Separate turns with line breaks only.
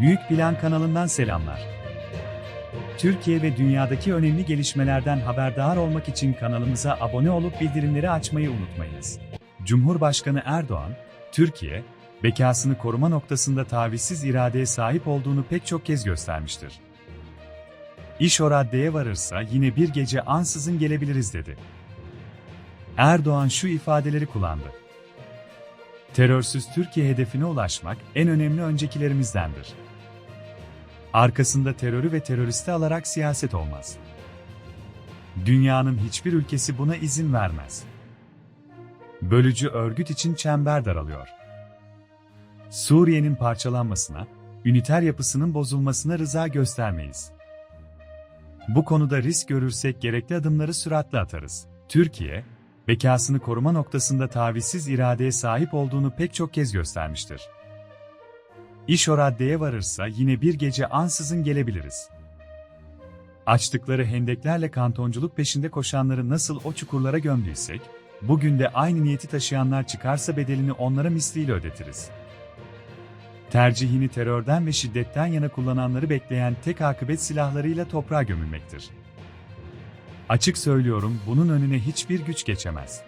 Büyük Plan kanalından selamlar. Türkiye ve dünyadaki önemli gelişmelerden haberdar olmak için kanalımıza abone olup bildirimleri açmayı unutmayınız. Cumhurbaşkanı Erdoğan, Türkiye, bekasını koruma noktasında tavizsiz iradeye sahip olduğunu pek çok kez göstermiştir. İş o raddeye varırsa yine bir gece ansızın gelebiliriz dedi. Erdoğan şu ifadeleri kullandı. Terörsüz Türkiye hedefine ulaşmak en önemli öncekilerimizdendir. Arkasında terörü ve teröristi alarak siyaset olmaz. Dünyanın hiçbir ülkesi buna izin vermez. Bölücü örgüt için çember daralıyor. Suriye'nin parçalanmasına, üniter yapısının bozulmasına rıza göstermeyiz. Bu konuda risk görürsek gerekli adımları süratle atarız. Türkiye, bekasını koruma noktasında tavizsiz iradeye sahip olduğunu pek çok kez göstermiştir. İş o raddeye varırsa yine bir gece ansızın gelebiliriz. Açtıkları hendeklerle kantonculuk peşinde koşanları nasıl o çukurlara gömdüysek, bugün de aynı niyeti taşıyanlar çıkarsa bedelini onlara misliyle ödetiriz. Tercihini terörden ve şiddetten yana kullananları bekleyen tek akıbet silahlarıyla toprağa gömülmektir. Açık söylüyorum bunun önüne hiçbir güç geçemez.